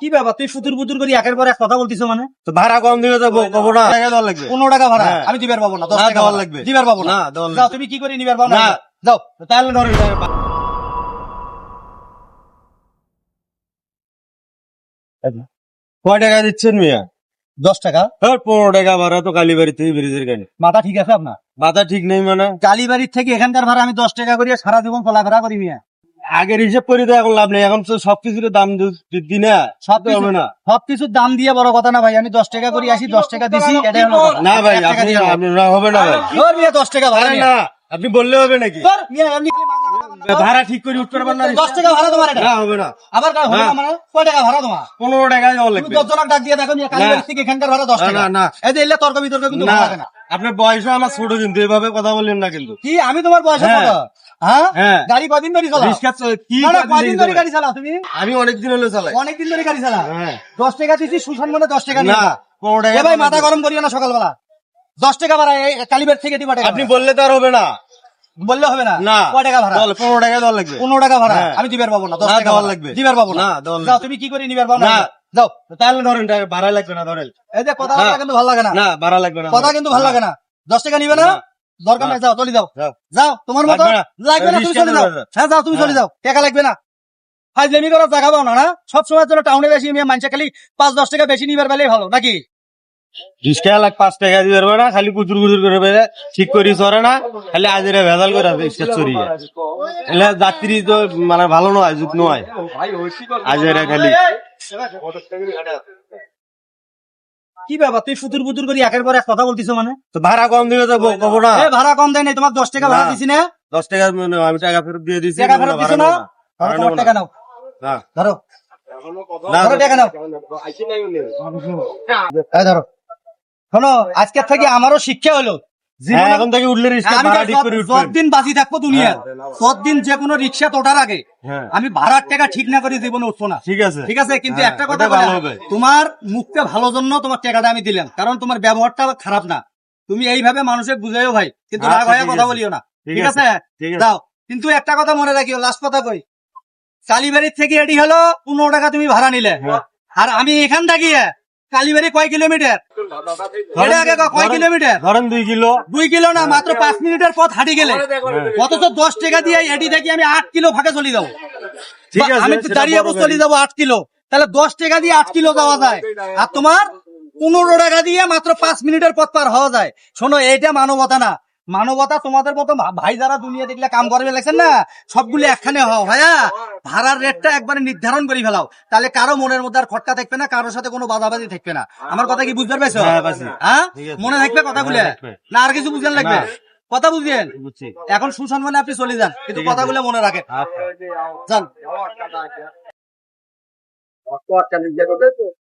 কি ব্যাপার? তুই ফুতুর ফুতুর করে একের পর এক কথা বলতিছো মানে? তো ভাড়া কম দিলে তো কবো না। লাগবে। পনেরো টাকা ভাড়া। হ্যাঁ। আমি দিবার পাবো না দশ টাকা লাগবে। দিবার পাবো না। যাও তুমি কি করে নিবার পাবো না। যাও তাহলে ধরেন কয় টাকা দিচ্ছেন মিয়া? দশ টাকা। ধর পনেরো টাকা ভাড়া তো কালীবাড়ি থেকে ব্রিজের গাড়ি। মাথা ঠিক আছে আপনার? মাথা ঠিক নেই মানে? কালীবাড়ির থেকে এখানকার ভাড়া আমি দশ টাকা করিয়া সারা জীবন চলাফেরা করি মিয়া। আগের হিসেব করে তো এখন লাভ নেই এখন তো সবকিছুর দাম বৃদ্ধি না সব তো হবে না। সব কিছুর দাম দিয়ে বড় কথা না ভাই আমি দশ টাকা করে আসি দশ টাকা দিছি এটাই হলো না ভাই আপনি না হবে। না ভাই। দশ টাকা ভাড়া না আপনি বললে হবে নাকি। ভাড়া ঠিক করে উঠতে পারবেন না দশ টাকা ভাড়া তোমার এটা। হবে না। আবার হলো না। হ্যাঁ। মানে? কয় টাকা ভাড়া তোমার? পনেরো লাগবে। দশ জনক ডাক দিয়ে দেখো থেকে এখানকার ভাড়া দশ টাকা। না, না। এই যে এলে তর্ক বিতর্ক কিন্তু না না। আপনার বয়সও আমার ছোট কিন্তু এভাবে কথা বললেন না কিন্তু। কি আমি তোমার বয়সে হ্যাঁ। হ্যাঁ। গাড়ি কদিন ধরে চালাও? রিক্সা কি কদিন ধরে গাড়ি চালাও তুমি? আমি অনেকদিন হলো চালাই। অনেকদিন ধরে গাড়ি চালাও? হ্যাঁ। দশ টাকা দিচ্ছি সুশান মনে দশ টাকা না এ ভাই মাথা গরম করিও না সকালবেলা। দশ টাকা ভাড়া এই থেকে দিবা টাকা আপনি বললে তো আর হবে না। বললে হবে না? না। কয় টাকা ভাড়া? পনেরো টাকা দেওয়া লাগবে। পনেরো টাকা ভাড়া। আমি দিবার পাবো না দশ টাকা লাগবে। দিবার পাবো না। যাও তুমি কি করে নিবার পাবো না। যাও। তাহলে ধরেন ভাড়া লাগবে না ধরেন। এই যে কথা কিন্তু ভালো লাগে না। না ভাড়া লাগবে না কথা কিন্তু ভালো লাগে না। দশ টাকা নিবে না। দরকার নাই যাও চলে যাও যাও। তোমার মতো লাগবে না। তুমি চলে যাও হ্যাঁ যাও তুমি চলে হ্যাঁ। যাও টাকা লাগবে না ফাইজলেমি করার জায়গা পাও না না সব সময় জন্য টাউনে বেশি মেয়ে মানুষে খালি পাঁচ দশ টাকা বেশি নিবার পেলেই ভালো নাকি লাখ পাঁচ টাকা দিয়ে পারবে না খালি কুচুর কুচুর করে বেড়ে ঠিক করি চরে না খালি আজেরা ভেজাল করে চড়িয়ে এলে যাত্রী তো মানে ভালো নয় যুগ নয় আজেরা খালি কি ব্যাপার? তুই ফুতুর ফুতুর করে একের পর এক কথা বলতিছো মানে? তো ভাড়া কম দিলে তো কবো না। এ ভাড়া কম দেয় নাই তোমার দশ টাকা ভাড়া দিছি না? দশ টাকা মানে আমি টাকা ফেরত দিয়ে দিচ্ছি টাকা ফেরত দিছো না? তোমার টাকা নাও। না। ধরো। ধরো। টাকা নাও এই ধরো। শোনো আজকের থেকে আমারও শিক্ষা হলো। এখন থেকে উঠলে রিক্সা আমি ভাড়া ঠিক করে উঠবেন যতদিন বাজি থাকব দুনিয়া ততদিন যে কোনো রিক্সা তোটার আগে আমি ভাড়ার টাকা ঠিক না করে জীবনে উঠবো না। ঠিক আছে। ঠিক আছে? কিন্তু একটা কথা ওটা ভালো বলে, হবে। তোমার মুখটা ভালো জন্য তোমার টাকাটা আমি দিলাম। কারণ তোমার ব্যবহারটা খারাপ না। তুমি এইভাবে মানুষের বুঝাইও ভাই কিন্তু আচ্ছা, রাগ হয়ে কথা বলিও না। ঠিক। আছে দাও। কিন্তু একটা কথা মনে রাখিও লাস্ট কথা কই। কালীবাড়ির থেকে এটি হলো পনেরো টাকা তুমি ভাড়া নিলে। হ্যাঁ। আর আমি এখান থাকি কালীবাড়ি কয় কিলোমিটার এটা আগে কয় কিলোমিটার ধরেন দুই কিলো। দুই কিলো না মাত্র পাঁচ মিনিটের পথ হাঁটি গেলে। অথচ দশ টাকা দিয়ে এটি থেকে আমি আট কিলো ফাঁকে চলে যাব ঠিক আছে আমি দাঁড়িয়ে চলে যাব আট কিলো। তাহলে দশ টাকা দিয়ে আট কিলো যাওয়া যায়। আর তোমার পনেরো টাকা দিয়ে মাত্র পাঁচ মিনিটের পথ পার হওয়া যায়। শোনো এইটা মানবতা না। মানবতা তোমাদের মতো ভাই যারা দুনিয়া দেখলে কাম করবে লাগছেন না? সবগুলো একখানে হও ভাইয়া। ভাড়ার রেটটা একবারে নির্ধারণ করে ফেলাও। তাহলে কারও মনের মধ্যে আর খটকা থাকবে না কারোর সাথে কোনো বাধাবাজি থাকবে না। আমার কথা কি বুঝতে পারছ হ্যাঁ। হ্যাঁ? মনে থাকবে কথাগুলো? না আর কিছু বুঝলেন লাগবে? কথা বুঝলেন বুঝছি। এখন সুসম্মানে আপনি চলে যান কিন্তু। কথাগুলো মনে রাখেন। আচ্ছা। যান।